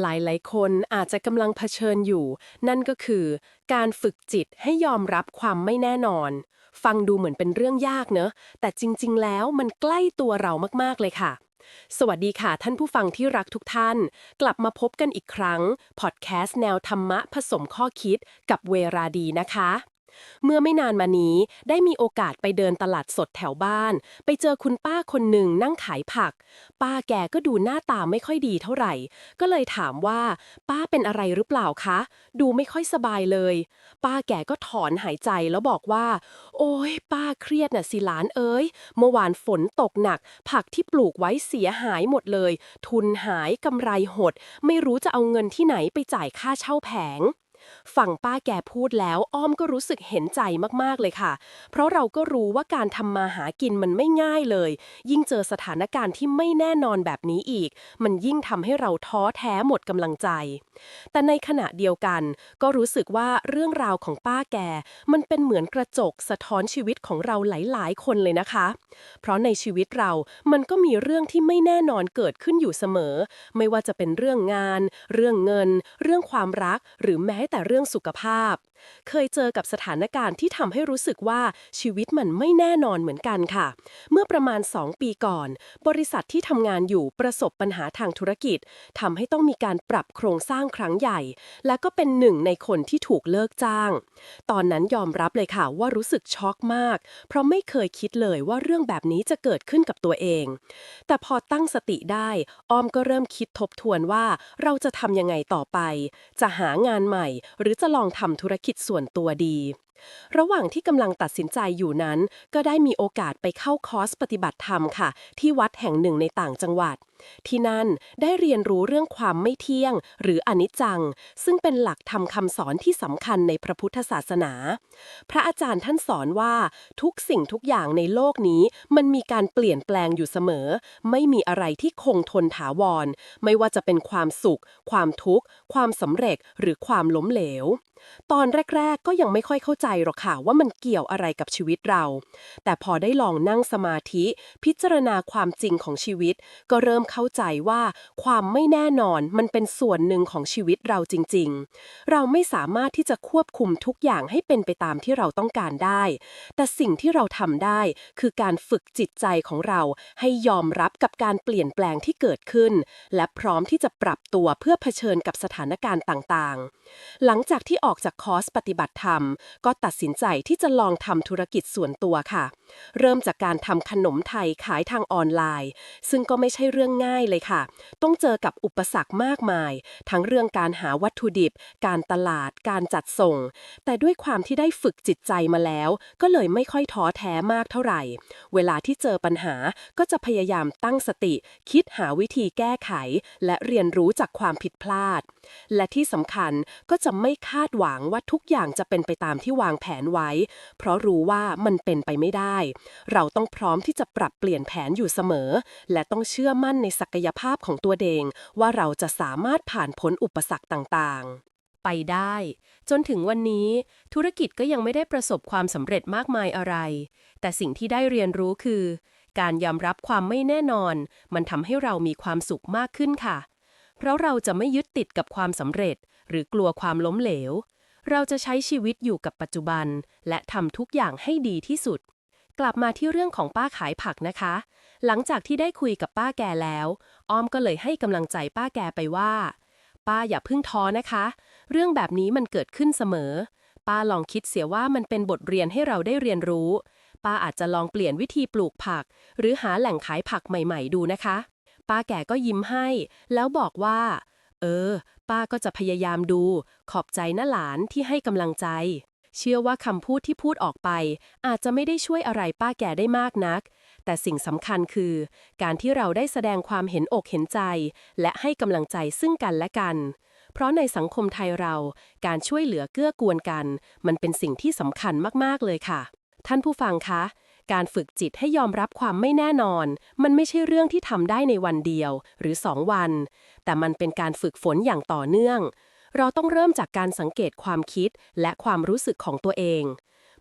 หลายๆ คนอาจจะกำลังเผชิญอยู่ นั่นก็คือการฝึกจิตให้ยอมรับความไม่แน่นอน ฟังดูเหมือนเป็นเรื่องยากเนอะ แต่จริง ๆ แล้วมันใกล้ตัวเรามากๆ เลยค่ะ สวัสดีค่ะท่านผู้ฟังที่รักทุกท่าน กลับมาพบกันอีกครั้ง พอดแคสต์แนวธรรมะผสมข้อคิดกับเวราดีนะคะ เมื่อไม่นานมานี้ได้มีโอกาสไปเดินตลาดสดแถวบ้าน ไปเจอคุณป้าคนหนึ่งนั่งขายผัก ป้าแกก็ดูหน้าตาไม่ค่อยดีเท่าไหร่ ก็เลยถามว่า ป้าเป็นอะไรหรือเปล่าคะ ดูไม่ค่อยสบายเลย ป้าแกก็ถอนหายใจแล้วบอกว่า โอ้ยป้าเครียดน่ะสิหลานเอ้ยเมื่อวานฝนตกหนัก ผักที่ปลูกไว้เสียหายหมดเลย ทุนหายกำไรหด ไม่รู้จะเอาเงินที่ไหนไปจ่ายค่าเช่าแผง ฝั่งป้าแกพูดแล้วอ้อมก็รู้สึกเห็นใจมากๆเลยค่ะ เพราะเราก็รู้ว่าการทำมาหากินมันไม่ง่ายเลย ยิ่งเจอสถานการณ์ที่ไม่แน่นอนแบบนี้อีก มันยิ่งทำให้เราท้อแท้หมดกำลังใจ แต่ในขณะเดียวกัน ก็รู้สึกว่าเรื่องราวของป้าแก มันเป็นเหมือนกระจกสะท้อนชีวิตของเราหลายๆ คนเลยนะคะ เพราะในชีวิตเรา มันก็มีเรื่องที่ไม่แน่นอนเกิดขึ้นอยู่เสมอ ไม่ว่าจะเป็นเรื่องงาน เรื่องเงิน เรื่องความรัก หรือแม้แต่เรื่องสุขภาพเคยเจอกับสถานการณ์ที่ทำให้รู้สึกว่าชีวิตมันไม่แน่นอนเหมือนกันค่ะ เมื่อประมาณ 2 ปีก่อน บริษัทที่ทำงานอยู่ประสบปัญหาทางธุรกิจทำให้ต้องมีการปรับโครงสร้างครั้งใหญ่ และก็เป็นหนึ่งในคนที่ถูกเลิกจ้าง ตอนนั้นยอมรับเลยค่ะว่ารู้สึกช็อกมาก เพราะไม่เคยคิดเลยว่าเรื่องแบบนี้จะเกิดขึ้นกับตัวเอง แต่พอตั้งสติได้อ้อมก็เริ่มคิดทบทวนว่าเราจะทำยังไงต่อไป จะหางานใหม่ หรือจะลองทำธุรกิจส่วนตัวดี ระหว่างที่กำลังตัดสินใจอยู่นั้น ก็ได้มีโอกาสไปเข้าคอร์สปฏิบัติธรรมค่ะ ที่วัดแห่งหนึ่งในต่างจังหวัดที่นั่นได้เรียนรู้เรื่องความไม่เที่ยง หรืออนิจจัง ซึ่งเป็นหลักธรรมคำสอนที่สำคัญในพระพุทธศาสนา พระอาจารย์ท่านสอนว่าทุกสิ่งทุกอย่างในโลกนี้ มันมีการเปลี่ยนแปลงอยู่เสมอ ไม่มีอะไรที่คงทนถาวร ไม่ว่าจะเป็นความสุข ความทุกข์ ความสำเร็จหรือความล้มเหลว ตอนแรก ๆ ก็ยังไม่ค่อยเข้าใจหรอกค่ะว่ามันเกี่ยวอะไรกับชีวิตเรา แต่พอได้ลองนั่งสมาธิ พิจารณาความจริงของชีวิต ก็เริ่มเข้าใจว่าความไม่แน่นอนมันเป็นส่วนหนึ่งของชีวิตเราจริง ๆ เราไม่สามารถที่จะควบคุมทุกอย่างให้เป็นไปตามที่เราต้องการได้ แต่สิ่งที่เราทำได้คือการฝึกจิตใจของเราให้ยอมรับกับการเปลี่ยนแปลงที่เกิดขึ้น และพร้อมที่จะปรับตัวเพื่อเผชิญกับสถานการณ์ต่างๆ หลังจากที่ออกจากคอร์สปฏิบัติธรรม ก็ตัดสินใจที่จะลองทำธุรกิจส่วนตัวค่ะ เริ่มจากการทำขนมไทยขายทางออนไลน์ ซึ่งก็ไม่ใช่เรื่องง่ายเลยค่ะ ต้องเจอกับอุปสรรคมากมาย ทั้งเรื่องการหาวัตถุดิบ การตลาด การจัดส่ง แต่ด้วยความที่ได้ฝึกจิตใจมาแล้ว ก็เลยไม่ค่อยท้อแท้มากเท่าไหร่ เวลาที่เจอปัญหาก็จะพยายามตั้งสติ คิดหาวิธีแก้ไข และเรียนรู้จากความผิดพลาด และที่สำคัญก็จะไม่คาดหวังว่าทุกอย่างจะเป็นไปตามที่วางแผนไว้ เพราะรู้ว่ามันเป็นไปไม่ได้ เราต้องพร้อมที่จะปรับเปลี่ยนแผนอยู่เสมอ และต้องเชื่อมั่นในศักยภาพของตัวเองว่าเราจะสามารถผ่านพ้นอุปสรรคต่างๆ ไปได้ จนถึงวันนี้ ธุรกิจก็ยังไม่ได้ประสบความสำเร็จมากมายอะไร แต่สิ่งที่ได้เรียนรู้คือ การยอมรับความไม่แน่นอน มันทำให้เรามีความสุขมากขึ้นค่ะ เพราะเราจะไม่ยึดติดกับความสำเร็จ หรือกลัวความล้มเหลว เราจะใช้ชีวิตอยู่กับปัจจุบัน และทำทุกอย่างให้ดีที่สุด กลับมาที่เรื่องของป้าขายผักนะคะ หลังจากที่ได้คุยกับป้าแกแล้ว อ้อมก็เลยให้กำลังใจป้าแกไปว่า ป้าอย่าพิ่งท้อนะคะ เรื่องแบบนี้มันเกิดขึ้นเสมอ ป้าลองคิดเสียว่ามันเป็นบทเรียนให้เราได้เรียนรู้ ป้าอาจจะลองเปลี่ยนวิธีปลูกผัก หรือหาแหล่งขายผักใหม่ ๆ ดูนะคะ ป้าแก่ก็ยิ้มให้ แล้วบอกว่า เออ ป้าก็จะพยายามดู ขอบใจนะหลานที่ให้กำลังใจ เชื่อว่าคำพูดที่พูดออกไป อาจจะไม่ได้ช่วยอะไรป้าแก่ได้มากนัก แต่สิ่งสำคัญคือ การที่เราได้แสดงความเห็นอกเห็นใจ และให้กำลังใจซึ่งกันและกัน เพราะในสังคมไทยเรา การช่วยเหลือเกื้อกูลกัน มันเป็นสิ่งที่สำคัญมากๆเลยค่ะ ท่านผู้ฟังคะการฝึกจิตให้ยอมรับความไม่แน่นอน มันไม่ใช่เรื่องที่ทำได้ในวันเดียวหรือสองวัน แต่มันเป็นการฝึกฝนอย่างต่อเนื่อง เราต้องเริ่มจากการสังเกตความคิดและความรู้สึกของตัวเอง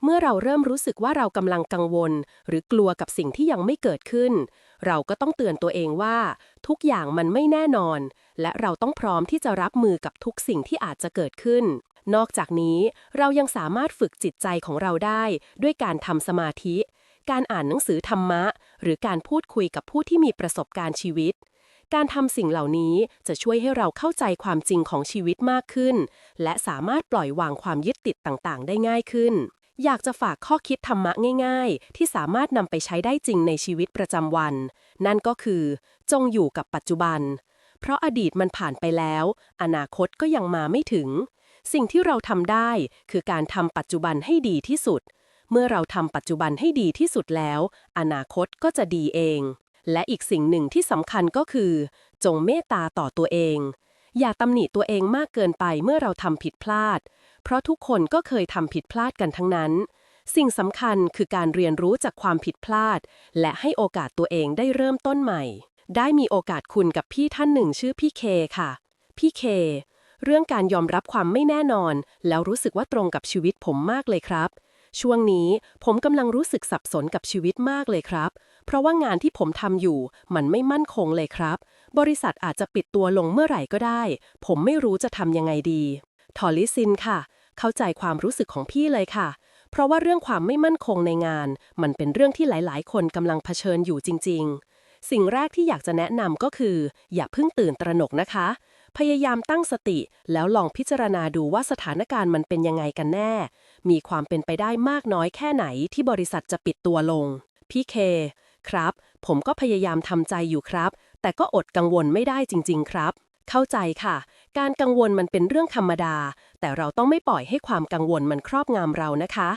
เมื่อเราเริ่มรู้สึกว่าเรากำลังกังวล หรือกลัวกับสิ่งที่ยังไม่เกิดขึ้น เราก็ต้องเตือนตัวเองว่า ทุกอย่างมันไม่แน่นอน และเราต้องพร้อมที่จะรับมือกับทุกสิ่งที่อาจจะเกิดขึ้น นอกจากนี้เรายังสามารถฝึกจิตใจของเราได้ ด้วยการทำสมาธิ การอ่านหนังสือธรรมะ หรือการพูดคุยกับผู้ที่มีประสบการณ์ชีวิต การทำสิ่งเหล่านี้จะช่วยให้เราเข้าใจความจริงของชีวิตมากขึ้น และสามารถปล่อยวางความยึดติดต่างๆ ได้ง่ายขึ้น อยากจะฝากข้อคิดธรรมะง่าย ๆ ที่สามารถนำไปใช้ได้จริงในชีวิตประจำวัน นั่นก็คือ จงอยู่กับปัจจุบัน เพราะอดีตมันผ่านไปแล้ว อนาคตก็ยังมาไม่ถึง สิ่งที่เราทำได้คือการทำปัจจุบันให้ดีที่สุด เมื่อเราทำปัจจุบันให้ดีที่สุดแล้ว อนาคตก็จะดีเอง และอีกสิ่งหนึ่งที่สำคัญก็คือ จงเมตตาต่อตัวเอง อย่าตำหนิตัวเองมากเกินไปเมื่อเราทำผิดพลาด เพราะทุกคนก็เคยทำผิดพลาดกันทั้งนั้น สิ่งสำคัญคือการเรียนรู้จากความผิดพลาด และให้โอกาสตัวเองได้เริ่มต้นใหม่ ได้มีโอกาสคุณกับพี่ท่านหนึ่งชื่อพี่เคค่ะ พี่เค เรื่องการยอมรับความไม่แน่นอน แล้วรู้สึกว่าตรงกับชีวิตผมมากเลยครับ ช่วงนี้ผมกำลังรู้สึกสับสนกับชีวิตมากเลยครับ เพราะว่างานที่ผมทำอยู่มันไม่มั่นคงเลยครับ บริษัทอาจจะปิดตัวลงเมื่อไหร่ก็ได้ ผมไม่รู้จะทำยังไงดี ทอลิซินค่ะ เข้าใจความรู้สึกของพี่เลยค่ะ เพราะว่าเรื่องความไม่มั่นคงในงาน มันเป็นเรื่องที่หลาย ๆ คนกำลังเผชิญอยู่จริง ๆ สิ่งแรกที่อยากจะแนะนำก็คือ อย่าเพิ่งตื่นตระหนกนะคะ พยายามตั้งสติ แล้วลองพิจารณาดูว่าสถานการณ์มันเป็นยังไงกันแน่ มีความเป็นไปได้มากน้อยแค่ไหนที่บริษัทจะปิดตัวลง พี่เค ครับ ผมก็พยายามทำใจอยู่ครับ แต่ก็อดกังวลไม่ได้จริง ๆ ครับ เข้าใจค่ะ การกังวลมันเป็นเรื่องธรรมดา แต่เราต้องไม่ปล่อยให้ความกังวลมันครอบงำเรานะคะ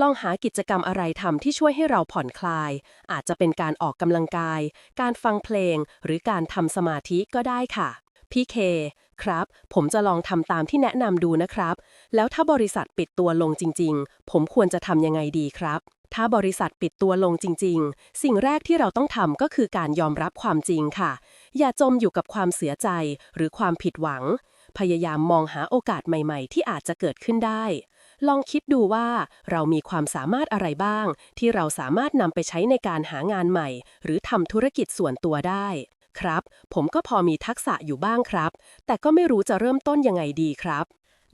ลองหากิจกรรมอะไรทำที่ช่วยให้เราผ่อนคลาย อาจจะเป็นการออกกำลังกาย การฟังเพลง หรือการทำสมาธิก็ได้ค่ะ พี่เคครับ ผมจะลองทำตามที่แนะนำดูนะครับ แล้วถ้าบริษัทปิดตัวลงจริง ๆ ผมควรจะทำยังไงดีครับ ถ้าบริษัทปิดตัวลงจริง ๆ สิ่งแรกที่เราต้องทำก็คือการยอมรับความจริงค่ะ อย่าจมอยู่กับความเสียใจหรือความผิดหวัง พยายามมองหาโอกาสใหม่ ๆ ที่อาจจะเกิดขึ้นได้ ลองคิดดูว่าเรามีความสามารถอะไรบ้าง ที่เราสามารถนำไปใช้ในการหางานใหม่ หรือทำธุรกิจส่วนตัวได้ ครับ ผมก็พอมีทักษะอยู่บ้างครับ แต่ก็ไม่รู้จะเริ่มต้นยังไงดีครับ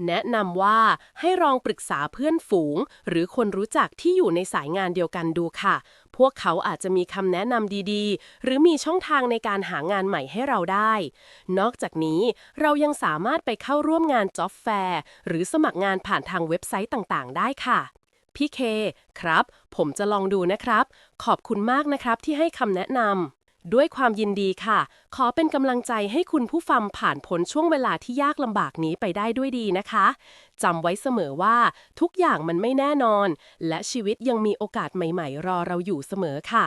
แนะนำว่าให้ลองปรึกษาเพื่อนฝูง หรือคนรู้จักที่อยู่ในสายงานเดียวกันดูค่ะ พวกเขาอาจจะมีคำแนะนำดีๆ หรือมีช่องทางในการหางานใหม่ให้เราได้ นอกจากนี้เรายังสามารถไปเข้าร่วมงาน Job Fair หรือสมัครงานผ่านทางเว็บไซต์ต่างๆ ได้ค่ะพี่เค ครับ ผมจะลองดูนะครับ ขอบคุณมากนะครับที่ให้คำแนะนำ ด้วยความยินดีค่ะ ขอเป็นกำลังใจให้คุณผู้ฟังผ่านพ้นช่วงเวลาที่ยากลำบากนี้ไปได้ด้วยดีนะคะจำไว้เสมอว่าทุกอย่างมันไม่แน่นอน และชีวิตยังมีโอกาสใหม่ ๆ รอเราอยู่เสมอค่ะ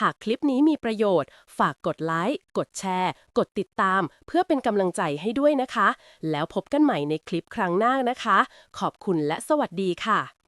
หากคลิปนี้มีประโยชน์ ฝากกดไลค์ กดแชร์ กดติดตาม เพื่อเป็นกำลังใจให้ด้วยนะคะ แล้วพบกันใหม่ในคลิปครั้งหน้านะคะ ขอบคุณและสวัสดีค่ะ